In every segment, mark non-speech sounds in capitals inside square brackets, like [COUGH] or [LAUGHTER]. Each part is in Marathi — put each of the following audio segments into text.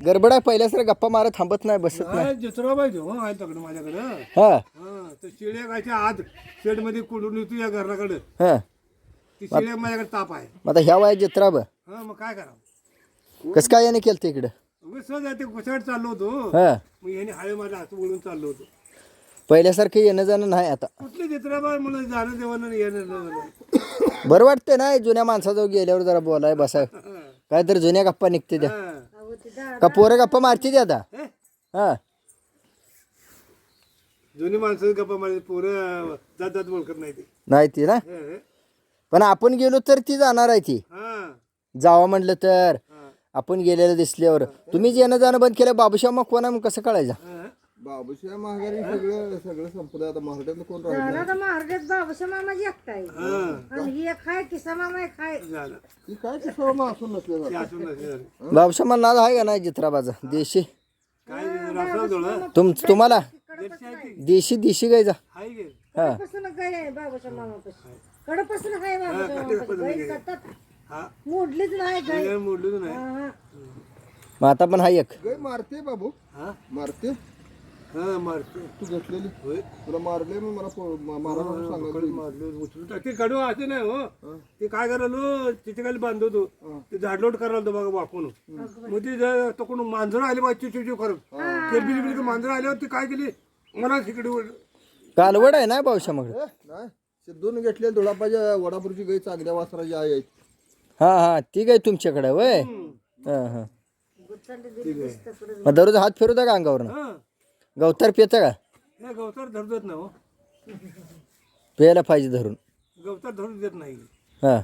गडबड आहे पहिल्यासारखं गप्पा मारत थांबत नाही बसत नाही जत्रा पाहिजे हो आहे तकडे माझ्याकडे. हा. हा तर शिड्या कायच्या आत शेडमध्ये कुडून येतो या घराकडे. हा. ती शिड्या माझ्याकडे ताप आहे. मग आता ह्या वयात जत्रा ब हा मग काय करावं? कसं काय याने केलं इकडं? उगाच सहज आहे ते घुसाड चाललो होतो. हा. मग याने हाय माझ्या हात बोलून चाललो होतो. पहिल्यासारखं येणं जाणं नाही आता. कुठली जत्रा बाय मला जाणं देवानं येणं देवानं. बरं वाटतंय ना जुन्या माणसाजवळ गेल्यावर जरा बोलाय बसाय. काय तर जुन्या गप्पा निघते त्या. हा. का पोरं गप्पा मारते त्या आता? हे? हा. जुनी माणसं गप्पा माझे पोरं जात जात नाही ते. नाही ती ना? हे, हे. पण आपण गेलो तर ती जाणार आहे ती. हा. जावं म्हणलं तर. हा. आपण गेलेलं दिसल्यावर. तुम्ही येणं जाणं बंद केलं बाबूशाह मग कोणा मग कसं कळायचं. बाबूशिवाय महागारी सगळं सगळं संपलं. आता महाराष्ट्रात कोण राहिलं झाला तर महाराजात बाबूशा मामा एकटा आहे. हा. आणि ही एक आहे किसा मामा एक आहे. झालं. ती काय सवय असून नसले ते असून नसेल म्हणणार आहे का नाही चित्राबाजा देशी. काय तुम तुम्हाला? देशी देशी गायचा हाय गे हा. कडपासून गाय आहे बाबूशा मामापासून कडपासून आहे बाबूशा मामापासून गाय हा. मोडलीच नाही गाय काय मोडलं नाही. हा. मग आता पण हा एक. गय मारते बाबू. हा? मारते. हा मारतो तू घेतलेली? होय. तुला मारले मग मला पो- मा- मारा म्हणून सांगत कडे मारलं उचलून टाक. ते कडू असे नाही हो. ते काय करायलो तिथे खाली बांधतो ते झाडलोट करायला होतं बघा वाकून मग ते जर तो कोण मांजरं आले बा चिव चिव करत केलबिली बिली मांजरं आल्यावर ती काय केली? मला तिकडे कालवड आहे ना बाबूशाह मग ए, नाही. सिद्धून घेतले धुळापाच्या वडापूरची गाई चांगल्या वासराची आई आहेत. हा हा ती काय तुमच्याकडे वय? हा हा. मग दररोज हात फिरवता का अंगावरनं? हा. गवतार पिता का? हे गवतार धरू देत ना हो. प्यायला पाहिजे धरून. गवतार धरू देत नाही. हा.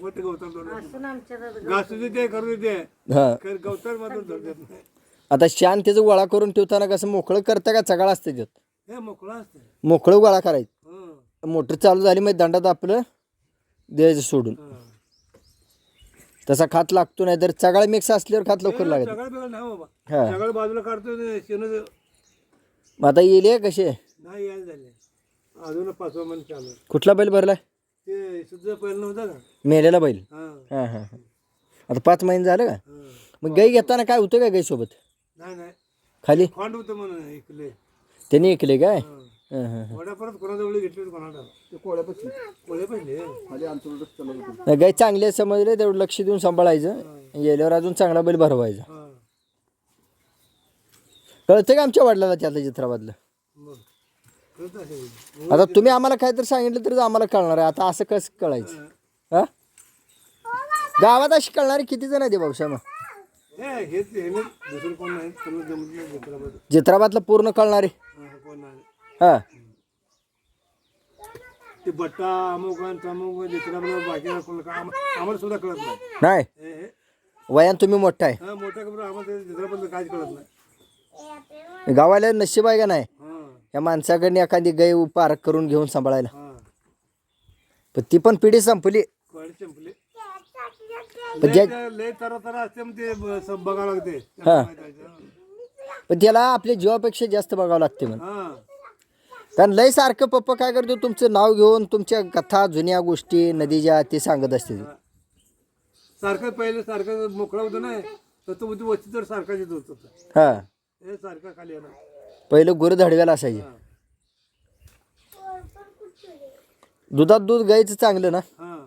वट गवतार धरू देत असं आमच्या नाही. घासू देते करू देते हा. खरं गवतार मात्र धरू देत नाही. आता शांतीचं गोळा करून ठेवताना कसं मोकळं करता का? चगाळ असते त्यात हे मोकळा असतं. मोकळं गोळा करायचं. मोटर चालू झाली मग दंडात आपलं द्यायचं सोडून. हं. तसा खात लागतो नाही तर चगाळ मिक्स असल्यावर खात लवकर लागत. सगळं बिगळ नाही बाबा. हा. सगळं बाजूला काढतो शेण मग आता येईल कसे? नाही यायला झाले. अजून पाचवा महिना चालू आहे. कुठला बैल भरलाय? ते सुद्धा पहिलं नव्हतं का? मेलेला बैल. हा. हा हा हा. आता पाच महिने झालं का? हा. मग गाई घेताना काय होतं का गाईसोबत? नाही नाही. खाली? होतं म्हणून ऐकले त्यांनी ऐकले काय? हा, हा, हा. वड्या परत कोणाजवळ घेतले होते कोणाला? ते कोळ्यापाशी कोळे पहिले. खाली अंतर्गत चालत होते. नाही, गाई चांगले समजले तेवढं लक्ष देऊन सांभाळायचं. गेल्यावर अजून चांगला बैल भरवायचा. हा. कळतं का आमच्या वडिलाला त्यातलं चित्राबादलं असेल. आता तुम्ही आम्हाला काहीतरी सांगितलं तर आम्हाला कळणार आहे. आता असं कसं कळायचं? हा? गावात अशी कळणारे किती जण आहे भाऊशा मग हे हेच हे नाही दुसरं कोण नाही. सर्व जमत नाही मित्राबद्दल चित्राबादला पूर्ण कळणारे. हा. ते बट्टा अमुक आणि तमुक मित्राबद्दल बाकी कोण का आम- आम्हाला सुद्धा कळत नाही. नाही. हे हे. वयान तुम्ही मोठा आहे. हा मोठ्या कबरा आम्हाला चित्राबद्दल काहीच कळत नाही. गावाला नशीब आहे का नाही? हा. या माणसाकडनं एखादी गाय पारक करून घेऊन सांभाळायला. हा. पण ती पण पिढी संपली. पण ज्या लय लय तरा तरा असते मग ते ब- सब बघावं लागते. हा. पण त्याला आपल्या जीवापेक्षा जास्त बघावं लागते म्हण. हा. कारण लय सारखं पप्पा काय करतो तुमचं नाव घेऊन तुमच्या कथा जुन्या गोष्टी नदीच्या ते सांगत असते सारखं पहिले सारखं मोकळा होतं ना तर तो उती वस्ती तर सारखा येत होत. होता. हा. हे सारखा खाली येणार. पहिलं गुरु धडव्याला असायचे. दुधात दूध गायचं चांगलं ना? हा.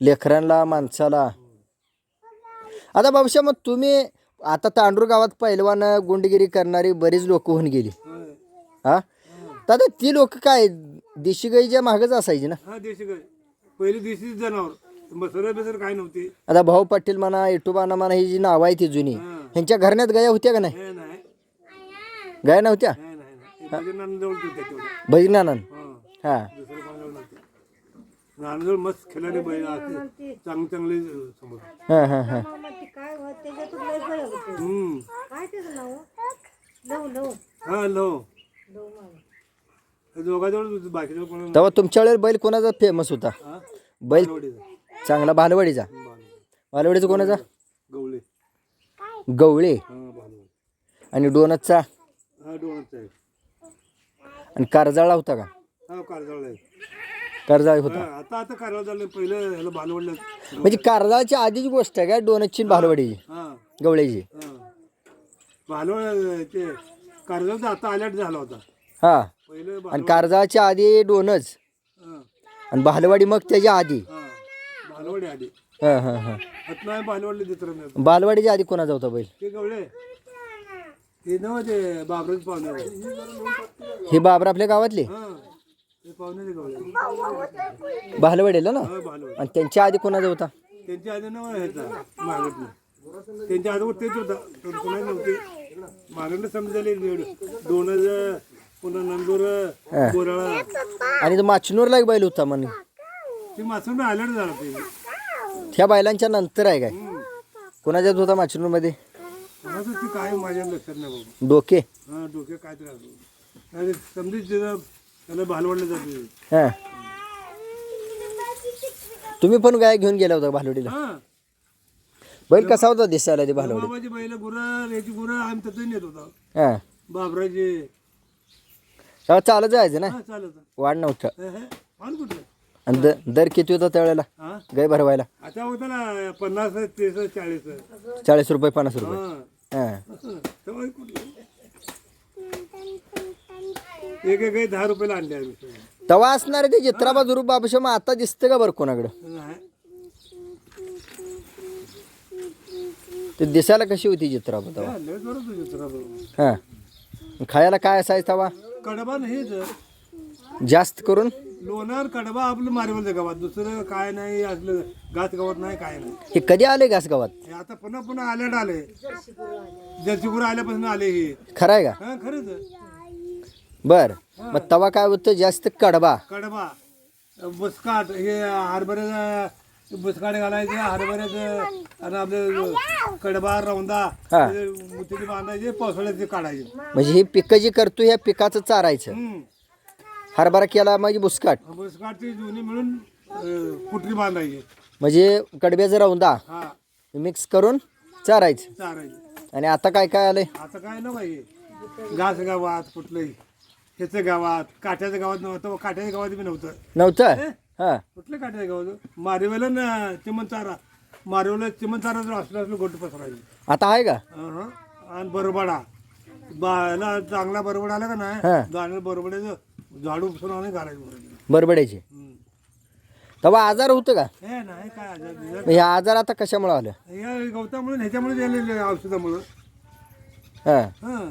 लेकरांना माणसाला. आता बाबशा मग तुम्ही आता तांडूर गावात पहिलवान गुंडगिरी करणारी बरीच लोक होऊन गेली. हा? आता ती लोक काय देशी गाईच्या मागच असायची ना? हा देशी गाय पहिली देशी जनावर. मसर बिसर काय नव्हती. आता भाऊ पाटील म्हणा इटुबाना म्हणा ही जी नावं आहे ती जुनी ह्यांच्या घरण्यात गाया होत्या का नाही? हे नाही. गाया नव्हत्या? हे नाही नाही. ते भजनानंदजवळ होत्या तेवढं. भजनानंद. हा. हा. दुसरं कोणाजवळ नव्हते. नानजवळ मस्त खेळाडे बैल असते चांगले चांगले समोर. हा हा हा. मामा ती काय होत त्याच्यातून लय बरं होते हम्म. काय त्याचं नाव? लव लव. हा लो लव मामा. हे दोघाजवळ बाकीजवळ कोणा तेव्हा तुमच्या वेळेला बैल कोणाचा फेमस होता? हा? बैल गवळीचा. चांगला भालवडीचा भालवडीचा कोणाचा? गवळे. गवळे. हा आणि हा डोळ्याचा आहे आणि कारजाळा होता का? हा कारजाळ आहे कारजाळ होता. हा, आता आता कारजाळ झालं पहिलं ह्याला भालवडलं म्हणजे कारजाळची आधीच गोष्ट आहे काय डोनतची आणि भालवडीची हा. गवळ्याची भालवड ते कर्जाचा आता अलर्ट झाला होता. हा. आणि कारजाच्या आधी डोनच हा. आणि भालवाडी मग त्याच्या आधी. हा. हा हा हा. देत बालवाडीच्या आधी कोणाचा होता बैल? ते गवळे. ते नव ते बाबरच पाहुणे. हे बाबर आपल्या गावातले? हा. बालवाडीला ना? आणि त्यांच्या आधी कोणाचा होता? त्यांच्या आधी नाव ह्याचा त्यांच्या आधी तेच होता नव्हते. मागणं समजायला दोनच पुन्हा नंदूर बोराळा आणि तो माचनूरला एक बैल होता म्हणे. ते मासून अलर्ट झाला ते. त्या बैलांच्या नंतर आहे काय? कोणाच्यात होता माचनूरमध्ये? कोणाचं ते काय माझ्या लक्षात नाही बाबा. डोके. हा डोके काय त्याला भालवडलं जाते हा. तुम्ही पण गाय घेऊन गेला होता भालवडीला? हा. बैल कसा होता दिसायला ते भालवडी? बाबाची बैल गुरं याची गुरं आम्ही तसं नेत होता. हा. बाबराचे तेव्हा चालत जायचं ना? हा वाढ नव्हतं. हे, हे, पान कुठलं? आणि द- दर किती होता त्यावेळेला? हा? गाय भरवायला. आता होता ना पन्नास तीस चाळीस. चाळीस रुपये पन्नास रुपये. हा. हा. तेव्हा कुठलं? एक एक दहा रुपयाला आणले आम्ही सगळे. तेव्हा असणार ते चित्राबा दुरुप बाबशा मग आता दिसतं का बरं कोणाकडं? नाही. ते दिसायला कशी होती चित्राबा तेव्हा? हा, लय जोरात होती. हा. खायला काय असायचं तेव्हा? कडबा नाही जास्त करून? लोणार कडबा आपलं मारेवलचं गावात. दुसरं काय नाही असलं घात गावात नाही काय नाही. हे कधी आले घास गावात? हे आता पुन्हा पुन्हा आल्याड आले. जर्सी गुरु आल्यापासून आले हे. खरं आहे का? हा खरंच. बर. मग तवा काय होतं? जास्त कडबा. कडबा बुसकाट हे हरभऱ्याचं बुसकाट घालायचे हरभऱ्याचं आणि आपलं कडबा रौंदा हा. बांधायचे पावसाळ्यात ते काढायचे. म्हणजे ही पिकं जी करतो ह्या पिकाचं चारायचं. हम्म. हरभरा केला म्हणजे बुसकाट. बुसकाटची जुनी मिळून अं, कुटरी बांधायची. म्हणजे कडब्याचं रौंदा हा. मिक्स करून चारायचं. चारायची. आणि आता काय काय आलंय? आता काय ना बाई घास गावात कुठलंही ह्याचं गावात काट्याच्या गावात नव्हतं काट्याच्या गावात बी नव्हतं. नव्हतं? हा. कुठलं काट्याच्या गावात मारेवेला ना चिमण चारा. मारेवेला चिमण चारा जर असलं असलं गोट पसरायची. आता आहे का? अहं. आणि बरोबडा. बायला चांगला बरोबड आला का नाही? हा. गाणं बरोबड्याचं झाडू उपसून आणि घालायचं बरोबर बरबड्याचे. तेव्हा आजार होतं का? हे नाही काय आजार बिजार. मग हे आजार आता कशामुळे आलं? या गवतामुळे ह्याच्यामुळे झालेले औषधामुळं. हा. हां.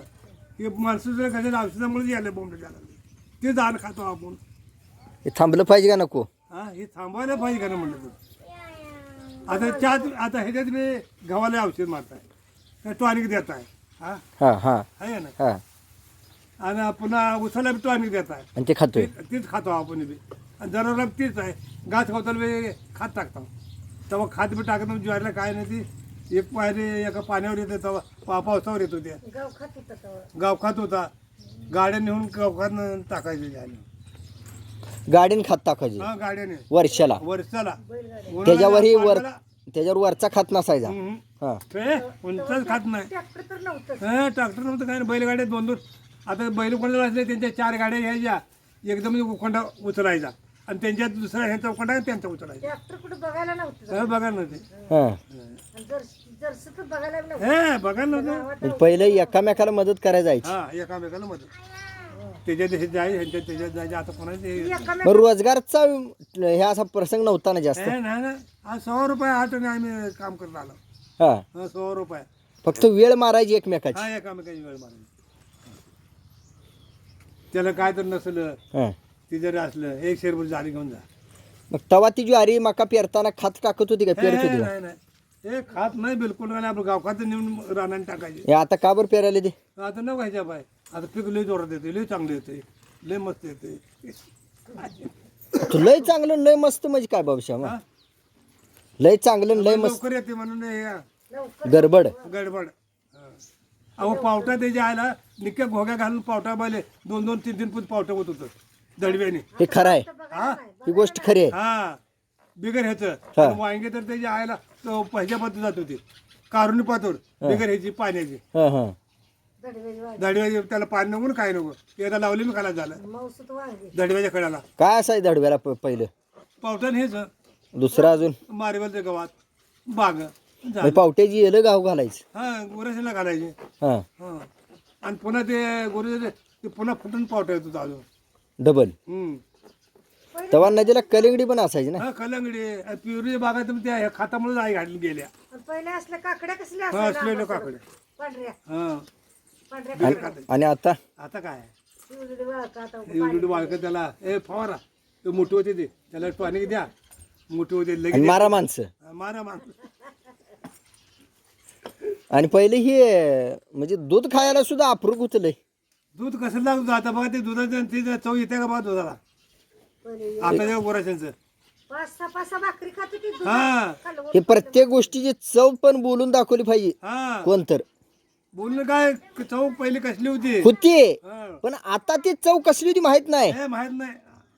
हे माणसं जर कशाला औषधामुळे यायला बोंब लागले ते दाण खातो आपण. हे थांबलं पाहिजे का नको? हा हे थांबवायला पाहिजे का ना म्हणलं तर आता त्यात आता ह्याच्यात मी गव्हाला औषध मारताय. टॉनिक देत आहे हा? हा हा. आहे ना? हा. आणि पुन्हा उसाला बी टॉनिक देत आहे आणि ते खातोय. ते- तीच खातो आपण बी. आणि जनावराला तीच आहे. घास खावताना बी खात टाकतो. तेव्हा खात बी टाकत ज्वारीला काय नाही ती. एक पायरी एका पाण्यावर येते तेव्हा पा पावसावर येत होत्या गाव खात होता. गाव खात होता. गाड्या नेऊन गावखात टाकायचे झाले गाडीन खात टाकायची. हा गाड्याने. वर्षाला वर्षाला त्याच्यावरही वर पाण्याला- त्याच्यावर वरचा खात नसायचा. हा. उंचच खात नाही. ट्रॅक्टर तर नव्हतं हा ट्रॅक्टर नव्हतं काय नाही, बैलगाड्या दोन दोन आता बैल कोणाला असले त्यांच्या चार गाड्या घ्यायच्या. एकदम उखंडा उचलायचा. आणि त्यांच्यात दुसरा ह्यांचा उखंडा आणि त्यांचा उचलायचा. ट्रॅक्टर कुठे बघायला नव्हतं. हा, बघा ना ते. हा. आणि जर्सी जर्सी तर बघायला नव्हतं हे बघा नव्हतं म्हणजे पहिले एकामेकाला मदत करायला जायची. हा एकामेकाला मदत. त्याच्यात हे जाय त्याच्यात जायचे आता कोणाचे मग रोजगारचा असा प्रसंग नव्हता ना जास्त? नाही ना आज सव्वा रुपये आठवणे आम्ही काम करत आलो. हा. हा सव्वा रुपये. फक्त वेळ मारायची एकमेकाची. हा एकामेकाची वेळ मारून त्याला काय तर नसलं हा. ती जरी असलं एक शेरभर झाली घेऊन जा. मग तवा ती ज्वारी मका पेरताना खात टाकत होती का पेरत हे, होती का नाही नाही. हे खात नाही बिलकुल नाही. आपलं गावखात नेऊन रानाने टाकायचे. हे आता का बरं पेरायला ते? आता न व्हायच्या बाय आता पीक लय जोरात येते लय चांगलं येते लय मस्त येते तू लय चांगलं लय मस्त म्हणजे काय बाबशा मग हा? लय चांगलं लय मस्त. लवकर येते म्हणून हे गडबड. गडबड. हा. अहो पावटा त्याच्या आयला निक्या घोग्या घालून पावटा बाले दोन दोन तीन तीन फूट पावटा होत होतं दडव्याने. हे खरं आहे. हा? ही गोष्ट खरी आहे. हा. बिगर ह्याचं. आणि वांगे तर त्याच्या आयला तो पहिल्या पातून जात होते. कारुणी पातोड बिगर ह्याची पाण्याची. हा हा. दडव्याची त्याला पाणी नको काय नको. एकदा लावली मी खाला झालं. दडव्याच्या कड्याला काय असायचं दडव्याला प- पहिलं? पावटण हेच. दुसरं अजून? मारेवलच्या गावात बाग. पावट्याची येलं गाव घालायचं. हा गोरेशीला घालायचे. हा. हा. आणि पुन्हा ते गोरे ते पुन्हा फुटून पावटा येतो अजून. डबल. हम्म. तेव्हा नदीला कलिंगडी पण असायची ना? हा कलंगडी. पिवरी बागात त्या ह्या खातामुळे आई घालून गेल्या. पहिले असल्या काकड्या कसल्या हा असलेलं काकडे हा. आणि- आणि आता? आता काय? वाळका एवढी बाळक त्याला ए फवारा. ते मोठे होते ते. त्याला पाणी द्या. मोठे होते आणि लगेच मारा माणसं. मारा मार आणि पहिले हे म्हणजे दूध खायला सुद्धा अप्रूप उचलय दूध कसं लागतो आता बघा ते दुधाचं ते चव येते का बघा दुधाला? आता त्या गोराशांचं पाच सहा पाच सहा भाकरी खात होती दूध हा हे प्रत्येक गोष्टीची चव पण बोलून दाखवली पाहिजे. हा. कोण तर बोलणं काय? चव पहिली कसली होती? होती. हा. पण आता ती चव कसली होती माहीत नाही. हे माहीत नाही.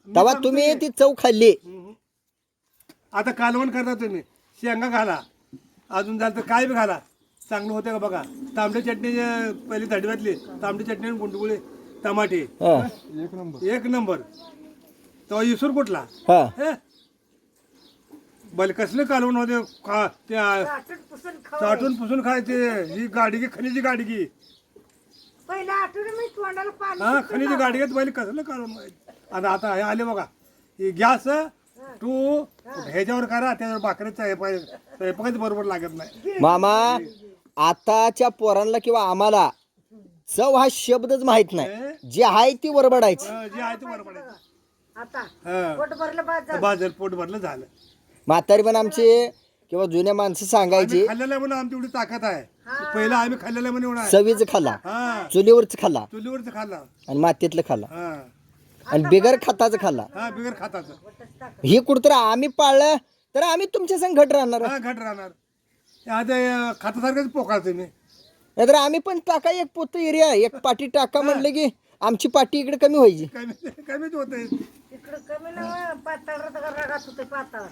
मी तेव्हा सांगतो तुम्ही की- ती चव खाल्ली. हम्म. आता कालवण करता तुम्ही. शेंगा घाला. अजून झालं तर काय बी घाला. चांगलं होतं का बघा. तांबडी चटणी जे पहिली धडव्यातली. तांबडी चटणी आणि गुंडगुळे टमाटे. हा. एक नंबर. एक नंबर. तो इसूर कुठला? हा. हे? बल कसले कालवण होते? का ते आठवण पुसून खाऊ. चाटून पुसून खायचे. ही गाडगी खनिजी गाडगी. पहिल्या आठवड्यात मी तोंडाला पाणी हा खनिजी गाडगी पहिले कसलं कालवण व्हायचं. आणि आता हे आले बघा. ही गॅस तू ह्याच्यावर करा त्याच्यावर भाकरीचा हे पाहिजे स्वयंपाकच बरोबर लागत नाही. मामा आताच्या पोरांना किंवा आम्हाला चव हा शब्दच माहीत नाही. जे आहे ती वरबडायची. हा, जे आहे ते बरोबर आहे आता हा. पोट भरलं बाजार पोट भरलं झालं. म्हातारी पण आमचे किंवा जुन्या माणसं सांगायची. खाल्लेलं म्हणून आमची एवढी ताकद आहे. पहिला आम्ही खाल्लेलं म्हणून एवढं चवीच खाल्ला. हा. चुलीवरच खाल्ला. चुलीवरच खाल्ला. आणि मातीतलं खाल्ला. हा. आणि बिगर खताचं खाल्ला. हा बिगर खाताचं. हे कुठतर आम्ही पाळलं तर आम्ही तुमच्या संग घट राहणार. हा घट राहणार. आता खातासारखंच पोकाळतो मी. नाहीतर आम्ही पण टाका एक पोत एरिया एक पाटी टाका म्हणलं की आमची पाटी इकडे कमी व्हायची. कमी कमीच होत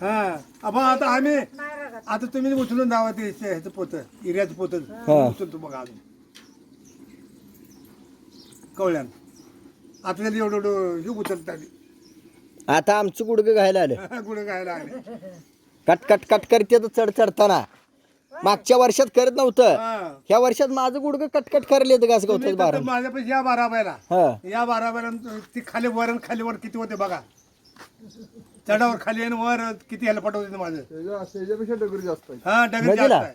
हा. अबा आता आम्ही आता तुम्ही उचलून जावा ते ह्याचं पोत हिऱ्याचं पोत. हा. उचलतो बघा अजून. कवळ्यान. आता त्याला एवढं एवढं हे उचलत आली. आता आमचं गुडगं घायला आलं. [LAUGHS] गुढे गायला आले. कट कट कट करते तर चढ चढताना. मागच्या वर्षात करत नव्हतं. हा. ह्या वर्षात माझं गुडगं कटकट करले घास तुम्ही गवतात तर बारा माझ्यापाशी या बाराबायला हा. या बाराबायला ती खाली वर आणि खाली वर किती होते बघा. चढावर खाली आणि वर किती ह्याला पटवते ते माझं. त्याच्या त्याच्यापेक्षा डगरी जास्त आहे. हा डगर जास्त नदीला? आहे.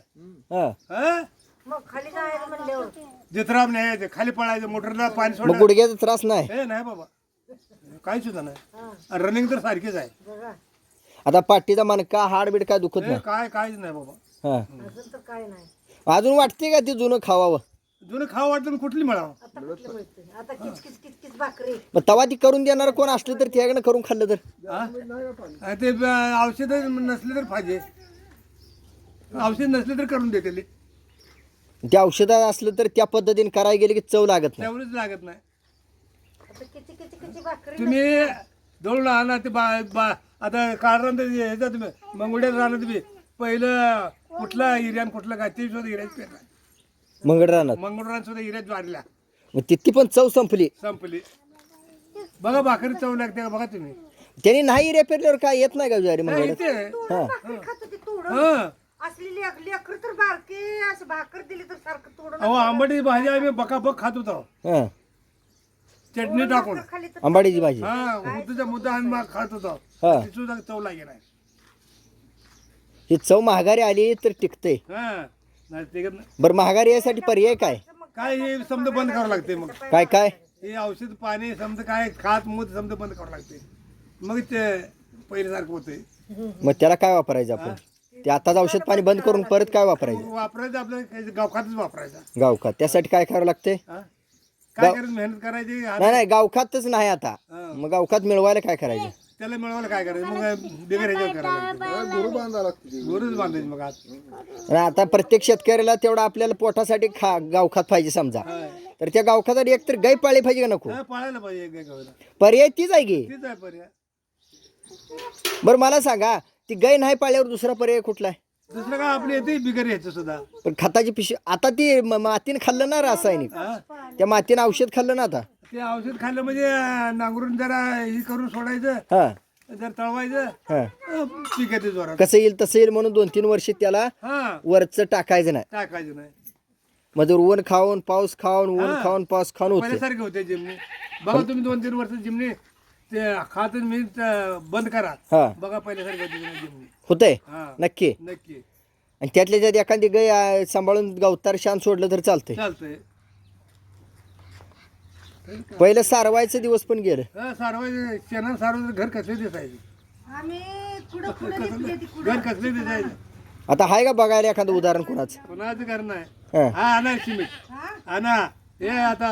हा. हा? मग खाली जायचं म्हणल्यावर. जित्राम न्यायचं खाली पळायचं मोटरला पाणी मग सोडायचं. गुडघ्याचा त्रास नाही. हे नाही बाबा. काही सुद्धा नाही. रनिंग तर सारखीच आहे. बघा आता पाठीचा मणका हाड बीड काय दुखत हे नाही. काय काहीच नाही बाबा. हा. अजून तर काय नाही. अजून वाटते का ते जुनं खावावं? जुनं खावं वाटलं तर कुठली मिळावं आता कुठलं मिळते? आता किच किच किच किच भाकरी. मग तवा ती करून देणार कोण असलं तर त्याकडनं करून खाल्लं तर. हा? आणि ते औषध नसले तर पाहिजे. औषध नसले तर करून देते त्या औषधात असलं तर त्या पद्धतीने करायला गेले की चव लागत नाही. तेवढंच लागत नाही. आता किती किती किती भाकरी तुम्ही दळून आणा ते बा बा आता काढून ह्याचा तुम्ही. मंगुड्यात राहणार तुम्ही. पहिलं कुठला हिऱ्यान कुठलं काय ते सुद्धा हिऱ्याच पेरला मंगळ रानात मंगळरान सुद्धा हिऱ्याच ज्वारीला मग तितकी पण चव संपली. संपली. बघा भाकरी चव लागते का बघा तुम्ही. त्यांनी नाही रे पेरल्यावर काय येत नाही का ज्वारी हा, इथे तोडून भाकरी खात होती तोडून. हा. असली लेक लेकर तर बारके असं भाकर दिली तर सारखं तोडून अहो आंबाटी भाजी आम्ही बकाबक खात होतो. हा. चटणी टाकून. खाली तर आंबाडीची भाजी. हा मुद्दाचा मुद्दा आणि मग खात होतो. हा. ती सुद्धा चव लागे नाही ही चव महागारी आली तर टिकते हा. नाही ते नाही. बरं महागारी यासाठी पर्याय काय? काय हे समजा बंद करावं लागते मग. काय काय? हे औषध पाणी समजा काय खात मूत समजा बंद करावं लागते मग ते पहिल्यासारखं होते मग त्याला काय वापरायचं आपण? ते आताच औषध पाणी बंद करून परत काय वापरायचं? वापरायचं आपलं काही गावखातच वापरायचा. गावखात. त्यासाठी काय करावं लागते हा? काय करायचं? मेहनत करायची? नाही नाही गावखातच नाही आता. मग गावखात मिळवायला काय करायचं? त्याला मिळवायला काय करायचं? मग बिगर ह्याच्यावर करायला लागतं. गुरु बांधा लागते. ते. गोरच बांधायची मग आज. आणि आता प्रत्येक शेतकऱ्याला तेवढा आपल्याला पोटासाठी खा गावखात पाहिजे समजा. तर त्या गावखातात एक तर गाय पाळली पाहिजे का नको? हा, पाळायला पाहिजे एक गावाला. पर्याय तीच आहे की? तीच आहे पर्याय. बरं मला सांगा ती गाय नाही पाळल्यावर दुसरा पर्याय कुठला आहे? दुसरं काय आपली येते बिगर ह्याचं सुद्धा. पण खताची पिशवी आता ती म- मातीनं खाल्लं ना रासायनिक. हा? त्या मातीनं औषध खाल्लं ना आता? ते औषध खाल्लं म्हणजे नांगरून जरा हे करून सोडायचं हा. जर तळवायचं हा. अं, पीक येते जोरात. कसं येईल तसं येईल म्हणून दोन तीन वर्ष त्याला हा. वरचं टाकायचं नाही. टाकायचं नाही. मग जर ऊन खाऊन पाऊस खाऊन ऊन हा. खाऊन पाऊस खाऊन होते. पहिल्यासारखे होते जिमणी बघा तुम्ही दोन तीन वर्ष जिमणी ते खात मी त- बंद करा. हा. बघा पहिल्यासारखे होते जुन्या जिमणी होतंय? हा. नक्की. नक्की. आणि त्यातल्या त्यात एखादी गाय आ, सांभाळून गवतार शान सोडलं तर चालतंय. चालतंय. पहिलं सारवायचं दिवस पण गेलं. हा, सारवायचं शेणानं सारवायचं घर कसले दिसायचे? घर कसले दिसायचे? आता आहे का बघायला एखादं उदाहरण कोणाचं? कोणाचं घर नाही? हा. हा आणा सिमेंट आणा. हे आता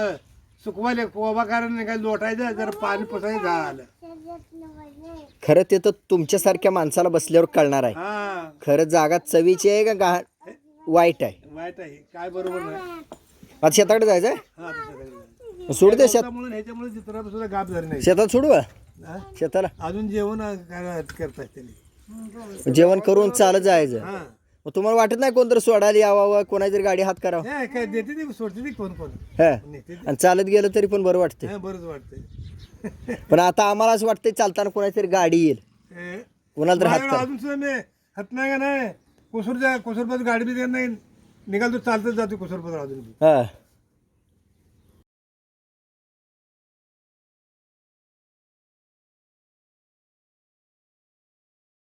सुकवाले कोबा कारण काय लोटायचं? जर पाणी पुसायचं झालं खरं ते तर तुमच्यासारख्या माणसाला बसल्यावर कळणार आहे. हा. खरं जागा चवीची आहे का गा वाईट आहे? वाईट आहे. काय बरोबर नाही. आता शेताकडे जायचं आहे हा तसं काही नाही. सोडू दे शेत ह्याच्यामुळे चित्राला सुद्धा गाप झाली नाही. शेतात सोडू का? हा? शेताला. अजून जेवण काय करतात त्यांनी? जेवण करून चालत जायचं. हा. मग तुम्हाला वाटत नाही कोणतरी सोडायला यावं कोणाची तरी गाडी हात करावं? काय देते ते सोडते ते कोण कोण? हा. नेते. आणि चालत गेलं तरी पण बरं वाटतं हा, बरंच वाटतंय. [LAUGHS] पण आता आम्हाला असं वाटतंय चालताना कोणाची तरी गाडी येईल. हे, कोणाला तरी हात माझ्याकडे करा. अजून सुद्धा मी हात नाही का नाही? कुसूरच्या कुसूरपासून गाडी बी देत नाही. निघाल तो चालतच जातो कुसूरपासून अजून बी. हा.